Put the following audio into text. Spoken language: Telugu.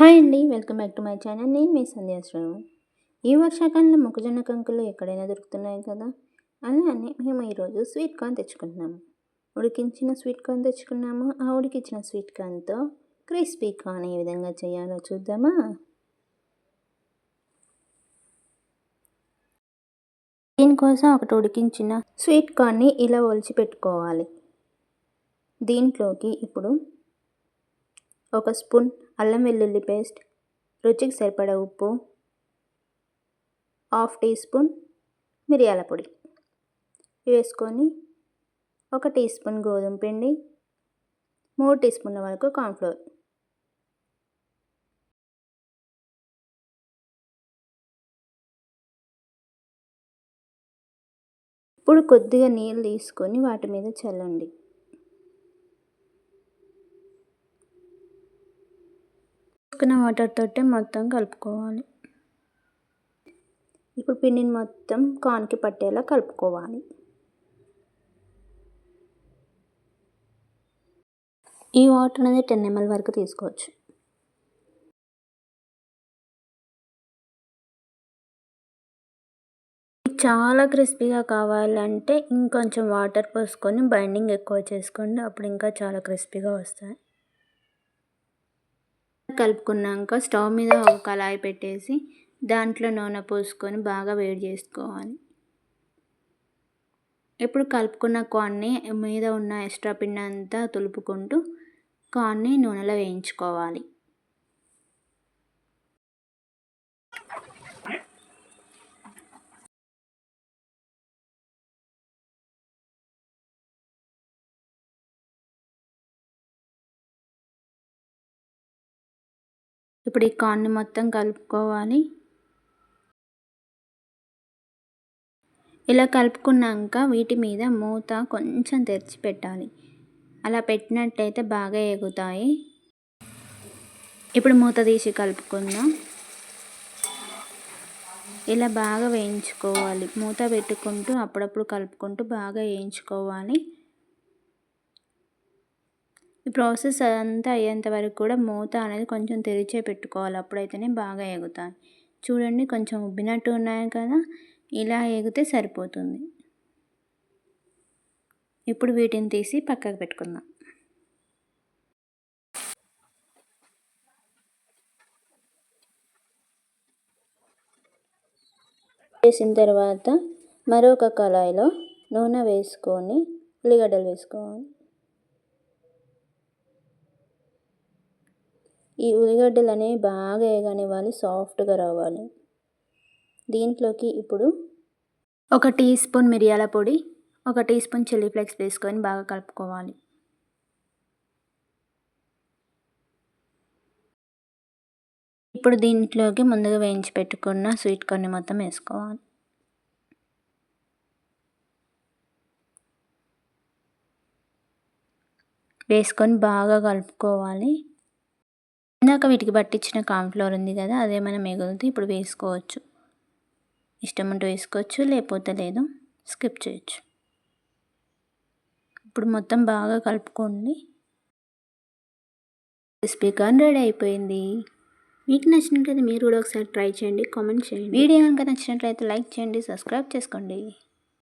హాయ్ అండి welcome back to my channel. నేను మీ సంధ్యాశ్రమం ఈ వర్షాకాలంలో మొక్కజొన్న కంకులు ఎక్కడైనా దొరుకుతున్నాయి కదా? అలానే మేము ఈరోజు స్వీట్ కార్న్ తెచ్చుకుంటున్నాము. ఉడికించిన స్వీట్ కార్న్ తెచ్చుకున్నాము. ఆ ఉడికించిన స్వీట్ కార్న్తో క్రిస్పీ కార్న్ ఏ విధంగా చేయాలో చూద్దామా? దీనికోసం ఒకటి ఉడికించిన స్వీట్ కార్న్ని ఇలా ఒలిచి పెట్టుకోవాలి. దీంట్లోకి ఇప్పుడు ఒక స్పూన్ అల్లం వెల్లుల్లి పేస్ట్ రుచికి సరిపడ ఉప్పు హాఫ్ టీ స్పూన్ మిరియాల పొడి వేసుకొని ఒక టీ స్పూన్ గోధుమ పిండి మూడు టీ స్పూన్ల వరకు కార్న్ఫ్లోర్. ఇప్పుడు కొద్దిగా నీళ్ళు తీసుకొని వాటి మీద చల్లండి. తీసుకున్న వాటర్ తోటే మొత్తం కలుపుకోవాలి. ఇప్పుడు పిండిని మొత్తం కాన్కి పట్టేలా కలుపుకోవాలి. ఈ వాటర్ అనేది టెన్ ఎంఎల్ వరకు తీసుకోవచ్చు. చాలా క్రిస్పీగా కావాలంటే ఇంకొంచెం వాటర్ పోసుకొని బైండింగ్ ఎక్కువ చేసుకోండి అప్పుడు ఇంకా చాలా క్రిస్పీగా వస్తాయి. కలుపుకున్నాక స్టవ్ మీద ఒక కళాయి పెట్టేసి దాంట్లో నూనె పోసుకొని బాగా వేడి చేసుకోవాలి. ఇప్పుడు కలుపుకున్న కార్న్ని మీద ఉన్న ఎక్స్ట్రా పిండి అంతా తులుపుకుంటూ కార్న్ని నూనెలో వేయించుకోవాలి. ఇప్పుడు ఈ కార్న్ని మొత్తం కలుపుకోవాలి. ఇలా కలుపుకున్నాక వీటి మీద మూత కొంచెం తెరిచి పెట్టాలి. అలా పెట్టినట్టయితే బాగా ఎగుతాయి. ఇప్పుడు మూత తీసి కలుపుకుందాం. ఇలా బాగా వేయించుకోవాలి. మూత పెట్టుకుంటూ అప్పుడప్పుడు కలుపుకుంటూ బాగా వేయించుకోవాలి. ఈ ప్రాసెస్ అంతా అయ్యేంత వరకు కూడా మూత అనేది కొంచెం తెరిచే పెట్టుకోవాలి. అప్పుడైతేనే బాగా ఎగుతాయి. చూడండి కొంచెం ఉబ్బినట్టు ఉన్నాయి కదా? ఇలా ఎగితే సరిపోతుంది. ఇప్పుడు వీటిని తీసి పక్కకు పెట్టుకుందాం. వేసిన తర్వాత మరొక కళాయిలో నూనె వేసుకొని ఉల్లిగడ్డలు వేసుకోవాలి. ఈ ఉల్లిగడ్డలు అనేవి బాగా వేగనివ్వాలి సాఫ్ట్గా రావాలి. దీంట్లోకి ఇప్పుడు ఒక టీ స్పూన్ మిరియాల పొడి ఒక టీ స్పూన్ చిల్లీ ఫ్లేక్స్ వేసుకొని బాగా కలుపుకోవాలి. ఇప్పుడు దీంట్లోకి ముందుగా వేయించి పెట్టుకున్న స్వీట్ కార్న్ మొత్తం వేసుకోవాలి. వేసుకొని బాగా కలుపుకోవాలి. ఇందాక వీటికి పట్టించిన కాన్ఫ్లోర్ ఉంది కదా అదే మనం మిగులుతుంది ఇప్పుడు వేసుకోవచ్చు. ఇష్టం ఉంటే వేసుకోవచ్చు లేకపోతే లేదు స్కిప్ చేయొచ్చు. ఇప్పుడు మొత్తం బాగా కలుపుకోండి. రెసిపీ కార్న్ రెడీ అయిపోయింది. మీకు నచ్చినట్లయితే మీరు కూడా ఒకసారి ట్రై చేయండి కామెంట్ చేయండి. వీడియో కనుక నచ్చినట్లయితే లైక్ చేయండి సబ్స్క్రైబ్ చేసుకోండి.